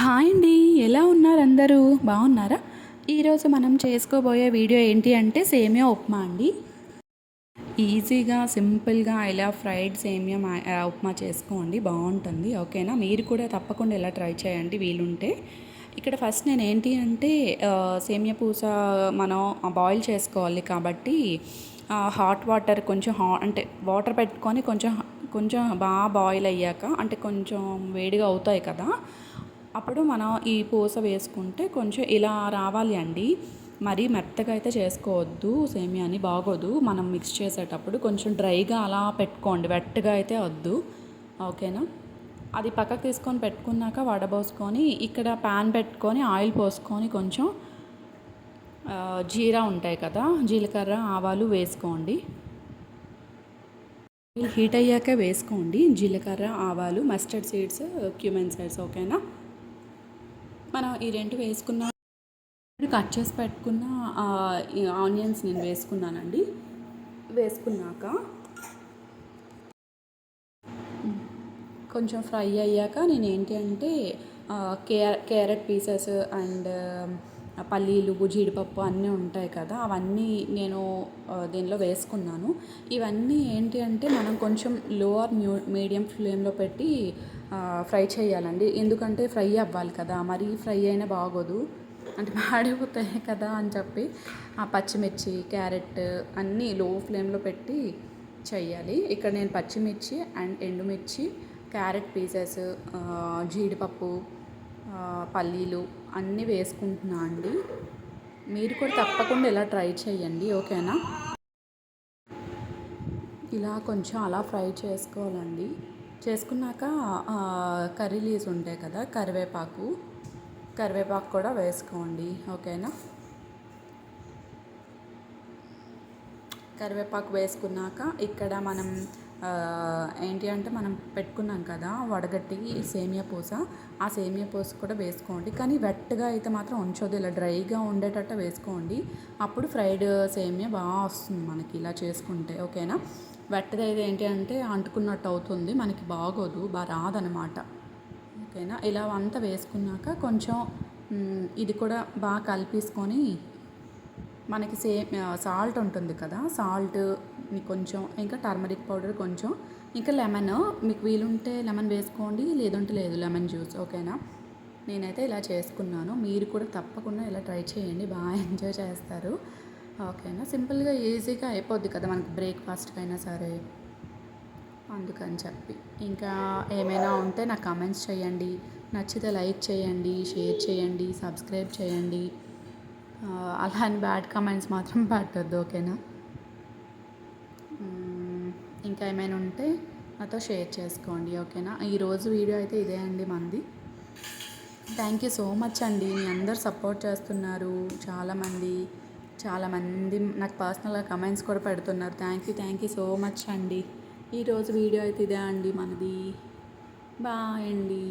Hi అండి. ఎలా ఉన్నారు అందరూ? బాగున్నారా? ఈరోజు మనం చేసుకోబోయే వీడియో ఏంటి అంటే సేమియా ఉప్మా అండి. ఈజీగా సింపుల్గా ఇలా ఫ్రైడ్ సేమియా ఉప్మా చేసుకోండి. బాగుంటుంది. ఓకేనా? మీరు కూడా తప్పకుండా ఇలా ట్రై చేయండి వీలుంటే. ఇక్కడ ఫస్ట్ నేను ఏంటి అంటే సేమియా పూస మనం బాయిల్ చేసుకోవాలి కాబట్టి హాట్ వాటర్ కొంచెం హా అంటే వాటర్ పెట్టుకొని కొంచెం కొంచెం బాగా బాయిల్ అయ్యాక అంటే కొంచెం వేడిగా అవుతాయి కదా అప్పుడు మనం ఈ పూస వేసుకుంటే కొంచెం ఇలా రావాలి అండి. మరీ మెత్తగా అయితే చేసుకోవద్దు సేమియాని బాగోదు. మనం మిక్స్ చేసేటప్పుడు కొంచెం డ్రైగా అలా పెట్టుకోండి వెట్టగా అయితే వద్దు. ఓకేనా? అది పక్కకు తీసుకొని పెట్టుకున్నాక వడబోసుకొని ఇక్కడ ప్యాన్ పెట్టుకొని ఆయిల్ పోసుకొని కొంచెం జీరా ఉంటాయి కదా జీలకర్ర ఆవాలు వేసుకోండి. హీట్ అయ్యాక వేసుకోండి. జీలకర్ర ఆవాలు మస్టర్డ్ సీడ్స్ క్యూమెన్ సీడ్స్ ఓకేనా? మనం ఈ రెండు వేసుకున్న కట్ చేసి పెట్టుకున్న ఆనియన్స్ నేను వేసుకున్నానండి. వేసుకున్నాక కొంచెం ఫ్రై అయ్యాక నేను ఏంటి అంటే కే క్యారెట్ పీసెస్ అండ్ పల్లీలు జీడిపప్పు అన్నీ ఉంటాయి కదా అవన్నీ నేను దీనిలో వేసుకున్నాను. ఇవన్నీ ఏంటి అంటే మనం కొంచెం లోవర్ మ్యూ మీడియం ఫ్లేమ్లో పెట్టి ఫ్రై చేయాలండి. ఎందుకంటే ఫ్రై అవ్వాలి కదా మరీ ఫ్రై అయినా బాగోదు. అంటే మాడిపోతాయి కదా అని చెప్పి ఆ పచ్చిమిర్చి క్యారెట్ అన్నీ లో ఫ్లేమ్లో పెట్టి చేయాలి. ఇక్కడ నేను పచ్చిమిర్చి అండ్ ఎండుమిర్చి క్యారెట్ పీసెస్ జీడిపప్పు పల్లీలు అన్నీ వేసుకుంటున్నా అండి. మీరు కూడా తప్పకుండా ఇలా ట్రై చేయండి ఓకేనా? ఇలా కొంచెం అలా ఫ్రై చేసుకోవాలండి. చేసుకున్నాక కర్రీ లీవ్స్ ఉంటాయి కదా కరివేపాకు. కరివేపాకు కూడా వేసుకోండి ఓకేనా? కరివేపాకు వేసుకున్నాక ఇక్కడ మనం ఏంటి అంటే మనం పెట్టుకున్నాం కదా వడగట్టి సేమియా పూస. ఆ సేమియా పూస కూడా వేసుకోండి. కానీ వెట్టగా అయితే మాత్రం ఉంచొద్దు. ఇలా డ్రైగా ఉండేటట్టు వేసుకోండి. అప్పుడు ఫ్రైడ్ సేమియా బాగా వస్తుంది మనకి ఇలా చేసుకుంటే ఓకేనా? వెట్టది అయితే ఏంటి అంటే అంటుకున్నట్టు అవుతుంది. మనకి బాగోదు బాగా రాదనమాట. ఓకేనా? ఇలా అంతా వేసుకున్నాక కొంచెం ఇది కూడా బాగా కలిపేసుకొని మనకి సేమ్ సాల్ట్ ఉంటుంది కదా సాల్ట్ కొంచెం ఇంకా టర్మరిక్ పౌడర్ కొంచెం ఇంకా లెమన్ మీకు వీలుంటే లెమన్ వేసుకోండి లేదంటే లేదు లెమన్ జ్యూస్ ఓకేనా? నేనైతే ఇలా చేసుకున్నాను మీరు కూడా తప్పకుండా ఇలా ట్రై చేయండి బాగా ఎంజాయ్ చేస్తారు ఓకేనా? సింపుల్గా ఈజీగా అయిపోద్ది కదా మనకి బ్రేక్ఫాస్ట్కి అయినా సరే. అందుకని చెప్పి. ఇంకా ఏమైనా ఉంటే నాకు కమెంట్స్ చేయండి నచ్చితే లైక్ చేయండి షేర్ చేయండి సబ్స్క్రైబ్ చేయండి. అలా అని బ్యాడ్ కమెంట్స్ మాత్రం పెట్టద్దు ఓకేనా? ఇంకా ఏమైనా ఉంటే నాతో షేర్ చేసుకోండి ఓకేనా? ఈరోజు వీడియో అయితే ఇదే అండి మంది. థ్యాంక్ యూ సో మచ్ అండి. మీ అందరు సపోర్ట్ చేస్తున్నారు చాలామంది చాలామంది నాకు పర్సనల్గా కమెంట్స్ కూడా పెడుతున్నారు. Thank you thank you so much అండి. ఈరోజు వీడియో అయితే ఇదే అండి మనది. బాయ్ అండి.